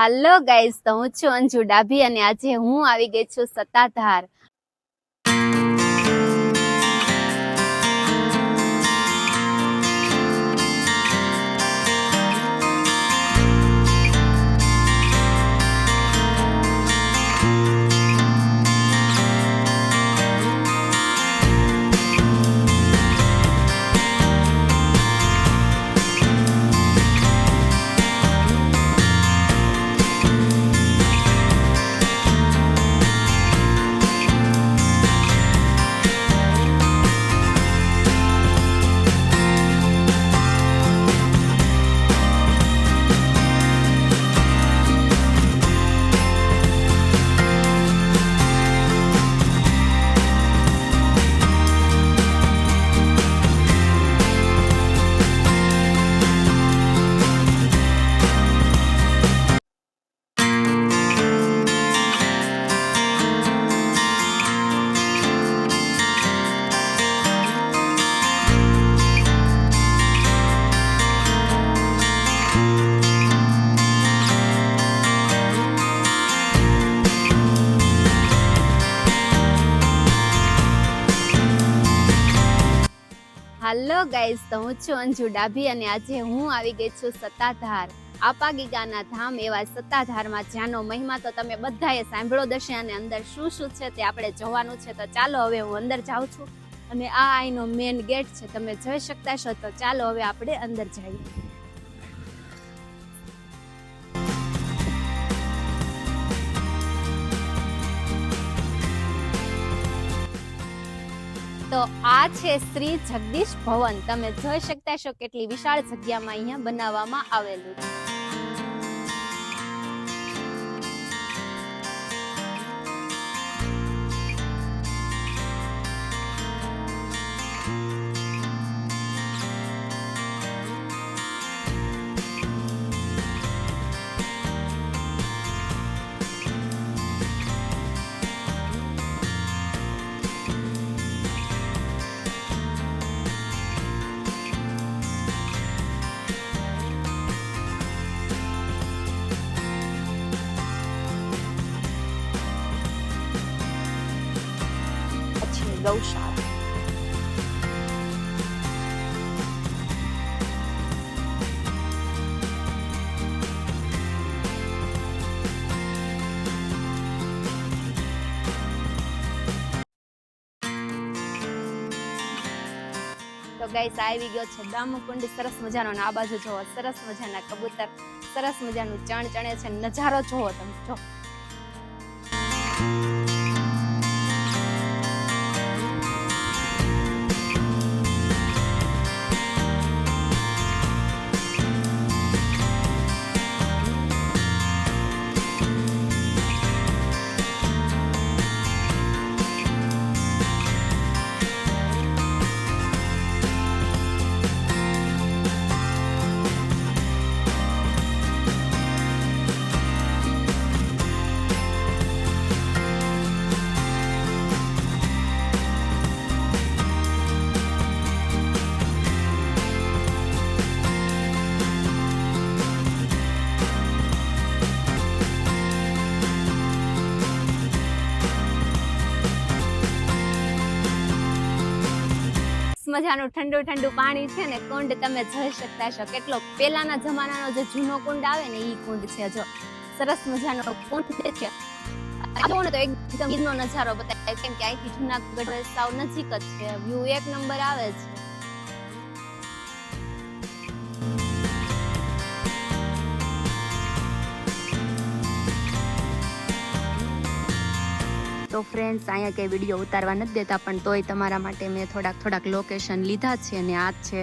Hello guys તો હું છું અંજુ ડાભી અને આજે હું આવી ગઈ છું સત્તાધાર. હાલો ગાઈઝ તો હું છું અંજુ ડાભી અને આજે હું આવી ગઈ છું સત્તાધાર, આપા ગીગાના ધામ એવા સત્તાધારમાં જ્યાંનો મહિમા તો તમે બધાએ સાંભળો દશે અને અંદર શું શું છે તે આપણે જોવાનું છે. તો ચાલો હવે હું અંદર જાઉં છું અને આ અહીંનો મેન ગેટ છે, તમે જોઈ શકતા છો તો ચાલો હવે આપણે અંદર જઈએ. તો આ છે શ્રી જગદીશ ભવન. તમે જોઈ શકતા છો કેટલી વિશાળ જગ્યામાં અહીંયા બનાવવામાં આવેલું છે. પછી ગૌશાળા તો ગાઈસ આવી ગયો છે દામકુંડ સરસ મજાનો આ બાજુ જોવો સરસ મજાના કબૂતર, સરસ મજાનું ચણ ચણે છે, નજારો જોવો તમે જો મજાનું ઠંડુ ઠંડુ પાણી છે ને કુંડ તમે જોઈ શકતા છો કેટલો પેલાના જમાનાનો જે જૂનો કુંડ આવે ને ઈ કુંડ છે જો. સરસ મજાનો કુંડ છે. તો એકદમ નજારો બતાવે કેમ કે અહીંથી જુનાગઢ સાવ નજીક જ છે. વ્યૂ એક નંબર આવે છે. તો ફ્રેન્ડ્સ અહીંયા કંઈ વીડિયો ઉતારવા નથી દેતા, પણ તોય તમારા માટે મેં થોડાક થોડાક લોકેશન લીધા છે અને આ છે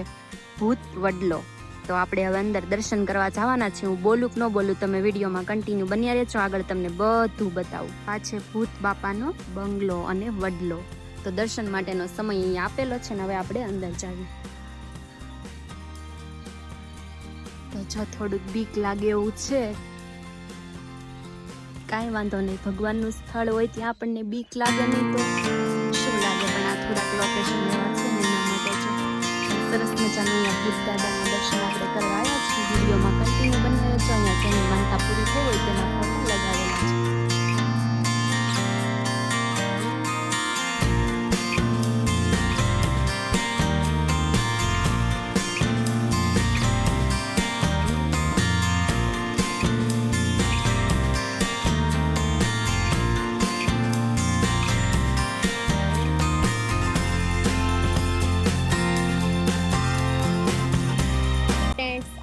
ભૂત વડલો. તો આપણે હવે અંદર દર્શન કરવા જવાના છે. હું બોલું કે ન બોલું, તમે વિડીયોમાં કન્ટિન્યુ બન્યા રહેજો. આગળ તમને બધું બતાવું. આ છે ભૂત બાપાનો બંગલો અને વડલો. તો દર્શન માટેનો સમય અહીં આપેલો છે ને હવે આપણે અંદર જઈએ તો જો થોડુંક બીક લાગે એવું છે કાંઈ વાંધો નહીં. ભગવાનનું સ્થળ હોય ત્યાં આપણને બીક લાગે નહીં તો શું લાગે? પણ આ થોડાક લોકેશન માટે સરસ મજાનું અહીંયા દાદાના દર્શન આપણે કરવા આવ્યા છીએ. વિડીયોમાં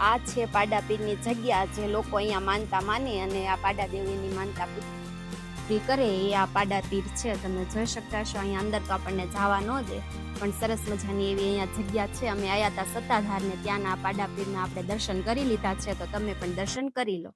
આ છે પાડા પીરની જગ્યા જે લોકો અહીંયા માનતા માને અને આ પાડા દેવીની માનતા પૂરી કરે એ આ પાડા પીર છે. તમે જોઈ શકતા છો અહીંયા અંદર તો આપણને જવા ન દે, પણ સરસ મજાની એવી અહીંયા જગ્યા છે. અમે આયા હતા સત્તાધારને ત્યાંના પાડા પીરના આપણે દર્શન કરી લીધા છે, તો તમે પણ દર્શન કરી લો.